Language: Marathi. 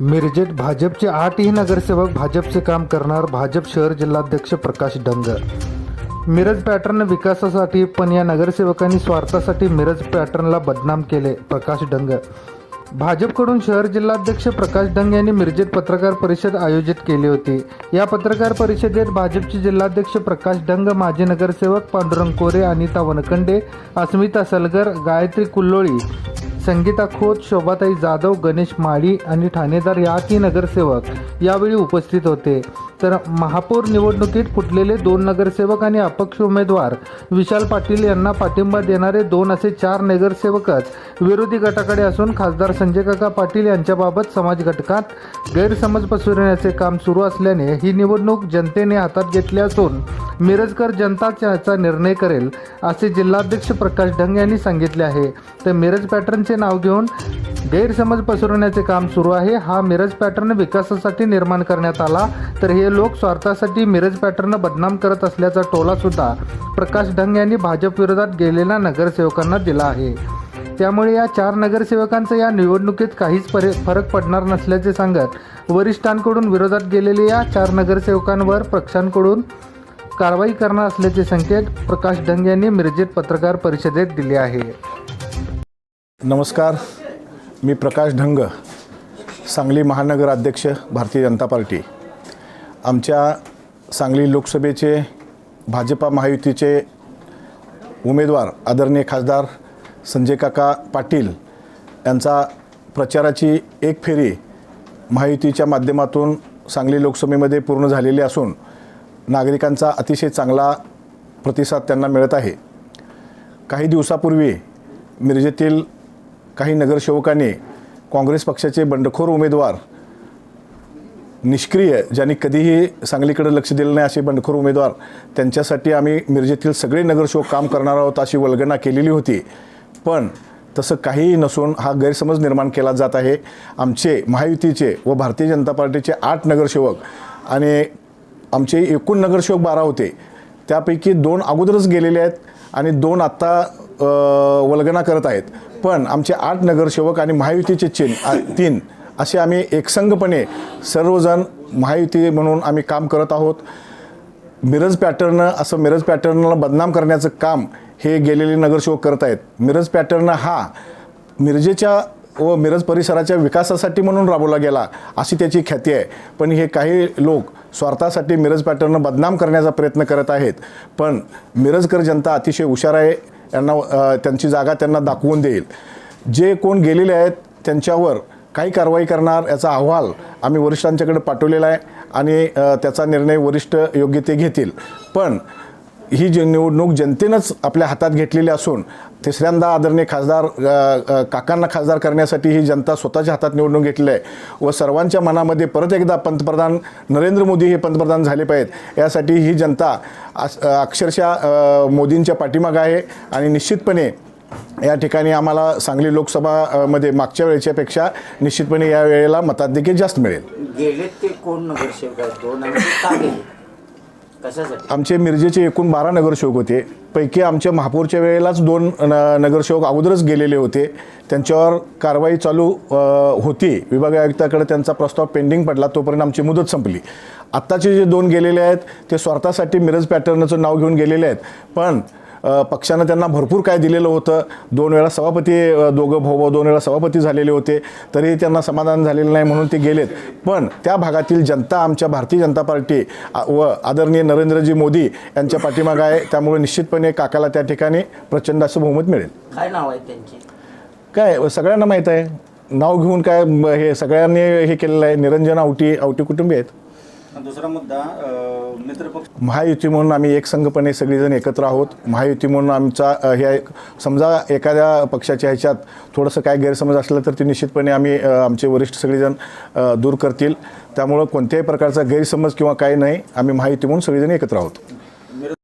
मिरजेत भाजपचे आठही नगरसेवक भाजपचे काम करणार भाजप शहर जिल्हाध्यक्ष प्रकाश डंग मिरज पॅटर्न विकासासाठी पण या नगरसेवकांनी स्वार्थासाठी मिरज पॅटर्नला बदनाम केले प्रकाश डंग भाजपकडून शहर जिल्हाध्यक्ष प्रकाश डंग यांनी मिरजेत पत्रकार परिषद आयोजित केली होती. या पत्रकार परिषदेत भाजपचे जिल्हाध्यक्ष प्रकाश डंग माजी नगरसेवक पांडुरंग कोरे अनिता वनखंडे अस्मिता सलगर गायत्री कुल्लोळी संगीता खोत शोभाताई जाधव गणेश माळी आणि ठाणेदार या तीन नगरसेवक यावेळी उपस्थित होते. तर महापौर निवडणुकीत फुटलेले दोन नगरसेवक आणि अपक्ष उमेदवार विशाल पाटील यांना पाठिंबा देणारे दोन असे चार नगरसेवकच विरोधी गटाकडे असून खासदार संजय काका पाटील यांच्याबाबत समाज घटकात गैरसमज पसरवण्याचे काम सुरू असल्याने ही निवडणूक जनतेने हातात घेतली असून मिरजकर जनताच याचा निर्णय करेल असे जिल्हाध्यक्ष प्रकाश ढंग यांनी सांगितले आहे. तर मिरज पॅटर्नचे नाव घेऊन गैरसमज पसरवण्याचे काम सुरू आहे. हा मिरज पॅटर्न विकासासाठी निर्माण करण्यात आला. तर हे लोक स्वार्थासाठी मिरज पॅटर्न बदनाम करत असल्याचा टोला सुद्धा प्रकाश ढंग यांनी भाजप विरोधात गेलेल्या नगरसेवकांना दिला आहे. त्यामुळे या चार नगरसेवकांचा या निवडणुकीत काहीच परे फरक पडणार नसल्याचे सांगत वरिष्ठांकडून विरोधात गेलेल्या या चार नगरसेवकांवर पक्षांकडून कारवाई करणार असल्याचे संकेत प्रकाश डंग यांनी मिरजेत पत्रकार परिषदेत दिले आहे. नमस्कार. मी प्रकाश ढंग सांगली महानगर अध्यक्ष भारतीय जनता पार्टी. आमच्या सांगली लोकसभेचे भाजपा महायुतीचे उमेदवार आदरणीय खासदार संजय काका पाटील यांचा प्रचाराची एक फेरी महायुतीच्या माध्यमातून सांगली लोकसभेमध्ये पूर्ण झालेली असून नागरिकांचा अतिशय चांगला प्रतिसाद त्यांना मिळत आहे. काही दिवसापूर्वी मिरजेतील काही नगरसेवकांनी काँग्रेस पक्षाचे बंडखोर उमेदवार निष्क्रिय ज्यांनी कधीही सांगलीकडे लक्ष दिलं नाही असे बंडखोर उमेदवार त्यांच्यासाठी आम्ही मिरजेतील सगळे नगरसेवक काम करणार आहोत अशी वल्गना केलेली होती. पण तसं काहीही नसून हा गैरसमज निर्माण केला जात आहे. आमचे महायुतीचे व भारतीय जनता पार्टीचे आठ नगरसेवक आणि आमचे एकूण नगरसेवक बारा होते. त्यापैकी दोन अगोदरच गेलेले आहेत आणि दोन आत्ता वल्गना करत आहेत. पण आमचे आठ नगरसेवक आणि महायुतीचे चीन तीन असे आम्ही एकसंघपणे सर्वजण महायुती म्हणून आम्ही काम करत आहोत. मिरज पॅटर्न असं मिरज पॅटर्नला बदनाम करण्याचं काम हे गेलेले नगरसेवक करत आहेत. मिरज पॅटर्न हा मिरजेच्या व मिरज परिसराच्या विकासासाठी म्हणून राबवला गेला अशी त्याची ख्याती आहे. पण हे काही लोक स्वार्थासाठी मिरज पॅटर्न बदनाम करण्याचा प्रयत्न करत आहेत. पण मिरजकर जनता अतिशय हुशार आहे. यांना त्यांची जागा त्यांना दाखवून देईल. जे कोण गेलेले आहेत त्यांच्यावर काही कारवाई करणार याचा अहवाल आम्ही वरिष्ठांच्याकडे पाठवलेला आहे आणि त्याचा निर्णय वरिष्ठ योग्य ते घेतील. पण ही जी निवडणूक जनतेनंच आपल्या हातात घेतलेली असून तिसऱ्यांदा आदरणीय खासदार काकांना खासदार करण्यासाठी ही जनता स्वतःच्या हातात निवडणूक घेतली आहे व सर्वांच्या मनामध्ये परत एकदा पंतप्रधान नरेंद्र मोदी हे पंतप्रधान झाले पाहिजेत. यासाठी ही जनता अस- अक्षरशः मोदींच्या पाठीमागं आहे आणि निश्चितपणे या ठिकाणी आम्हाला सांगली लोकसभा मध्ये मागच्या वेळेच्या पेक्षा निश्चितपणे या वेळेला मताधिक्य जास्त मिळेल. गेले ते कोण नगरसेवक आमचे मिरजेचे एकूण बारा नगरसेवक होते. पैकी आमच्या महापौरच्या वेळेलाच दोन न नगरसेवक अगोदरच गेलेले होते. त्यांच्यावर कारवाई चालू होती. विभागीय आयुक्ताकडे त्यांचा प्रस्ताव पेंडिंग पडला तोपर्यंत आमची मुदत संपली. आत्ताचे जे दोन गेलेले आहेत ते स्वार्थासाठी मिरज पॅटर्नचं नाव घेऊन गेलेले आहेत. पण पक्षानं त्यांना भरपूर काय दिलेलं होतं. दोन वेळा सभापती दोघं भाऊ दोन वेळा सभापती झालेले होते. तरी त्यांना समाधान झालेलं नाही म्हणून ते गेलेत. पण त्या भागातील जनता आमच्या भारतीय जनता पार्टी व आदरणीय नरेंद्रजी मोदी यांच्या पाठीमागं आहे. त्यामुळे निश्चितपणे काकाला त्या ठिकाणी प्रचंड असं बहुमत मिळेल. काय नाव आहे त्यांची? काय सगळ्यांना माहीत आहे. नाव घेऊन काय हे सगळ्यांनी हे केलेलं आहे. निरंजन आवटी आवटी कुटुंबी आहेत. दुसरा मुद्दा मित्रपक्ष महायुती म्हणून आम्ही एकसंघपणे सगळेजण एकत्र आहोत. महायुती म्हणून आमचा हे आहे- समजा एखाद्या पक्षाच्या ह्याच्यात थोडंसं काय गैरसमज असलं तर ते निश्चितपणे आम्ही आमचे वरिष्ठ सगळेजण दूर करतील. त्यामुळं कोणत्याही प्रकारचा गैरसमज किंवा काही नाही. आम्ही महायुती म्हणून सगळेजण एकत्र आहोत.